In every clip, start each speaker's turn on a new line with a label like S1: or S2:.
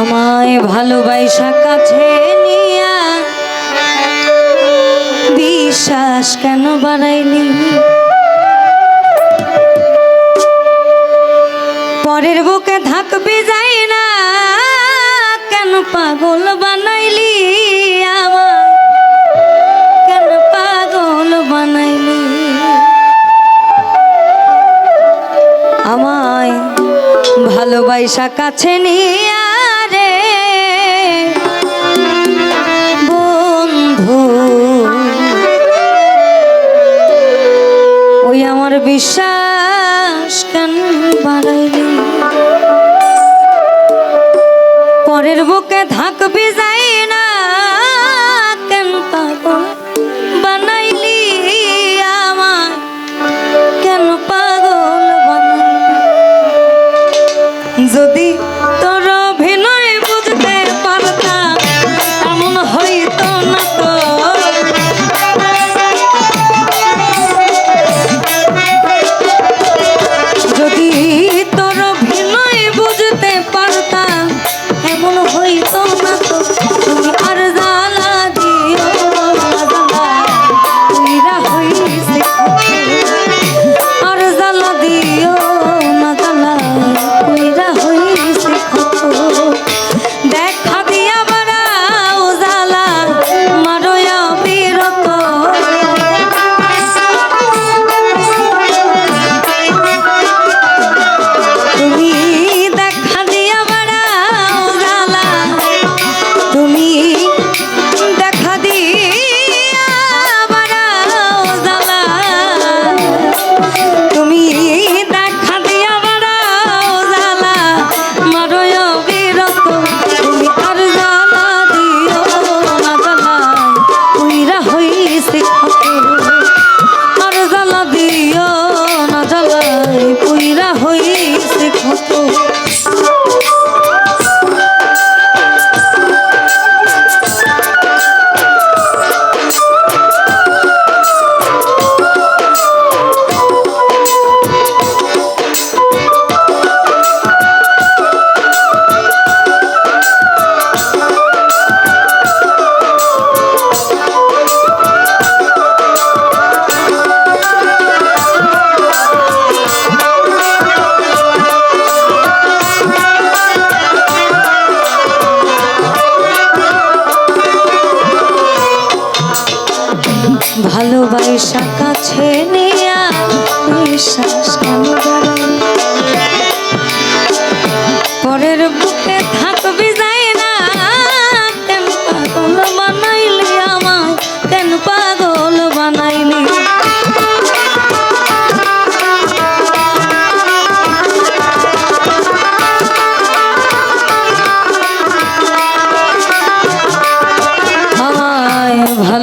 S1: আমায় ভালোবাসা কাছে নিয়া। বিশ্বাস কেন বানাইলি? পরের বুকে থাকবি যাই না, কেন পাগল বানাইলি আমার কেন পাগল বানাইলি? আমায় ভালোবাসা কাছে নিয়ে ওই আমার বিশ্বাস কেন বাড়াইলি? পরের বুকে থাকবি যাই না কেন পাগল বানাইলি আমার কেন পাগল বানাইলি? যদি তোর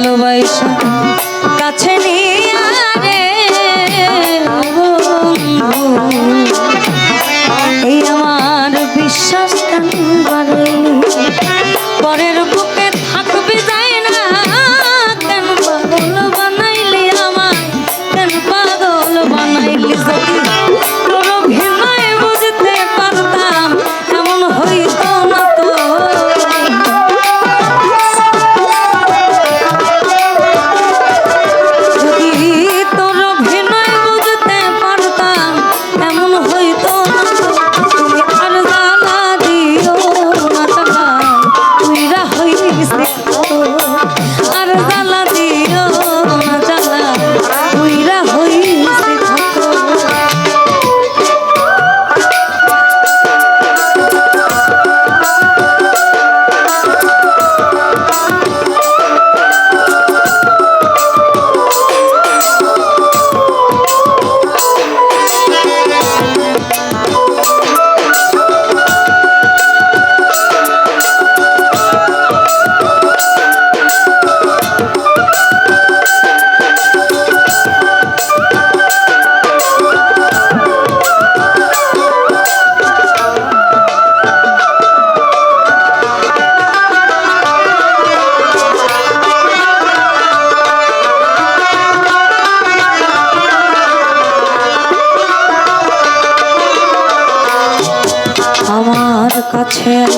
S1: ভালোবাসা কাছে নিয়ে এই আমার বিশ্বাস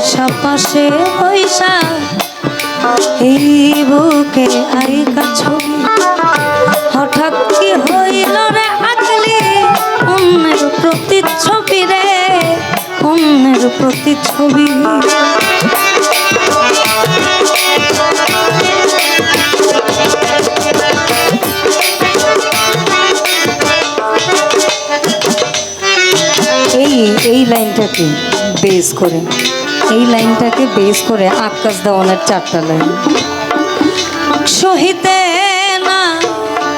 S1: আমার কাছে আসা পাশে পয়সা এই বুকে আইকা ছবি হঠাৎ কি হইল রে আকলি? অন্যের প্রতিচ্ছবি রে, অন্যের প্রতিচ্ছবি। এই এই লাইনটাকে বেস করে। এই লাইনটাকে বেস করে আকাশ দেওয়ানের চারটা লাইন। সহিতে না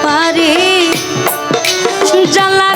S1: পারি জ্বালা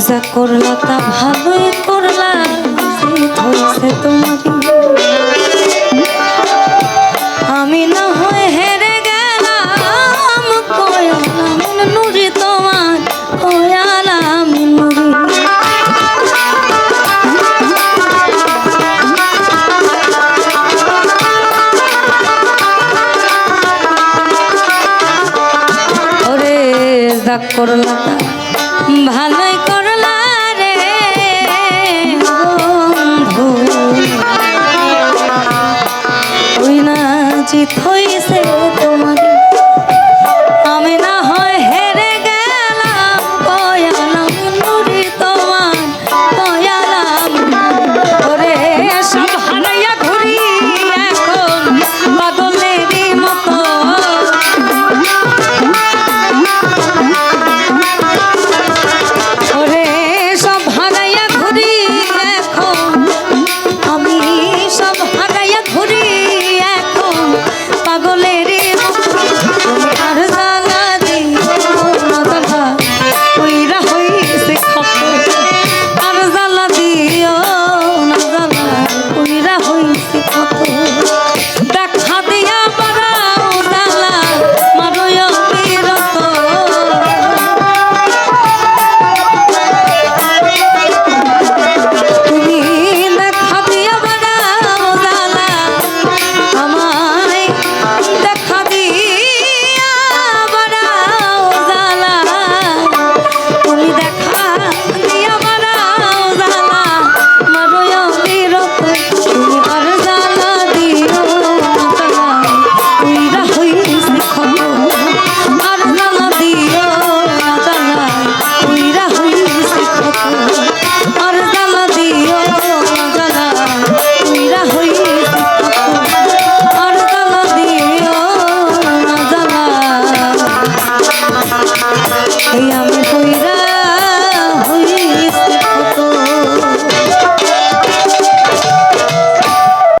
S1: যা করলা তা ভালোই করলা হয়েছে তোমারই আমি না হয়ে হেরে গেলাম কয়ালাম নুরি তোমার কয়ালাম নুরি। ওরে যা করলা তা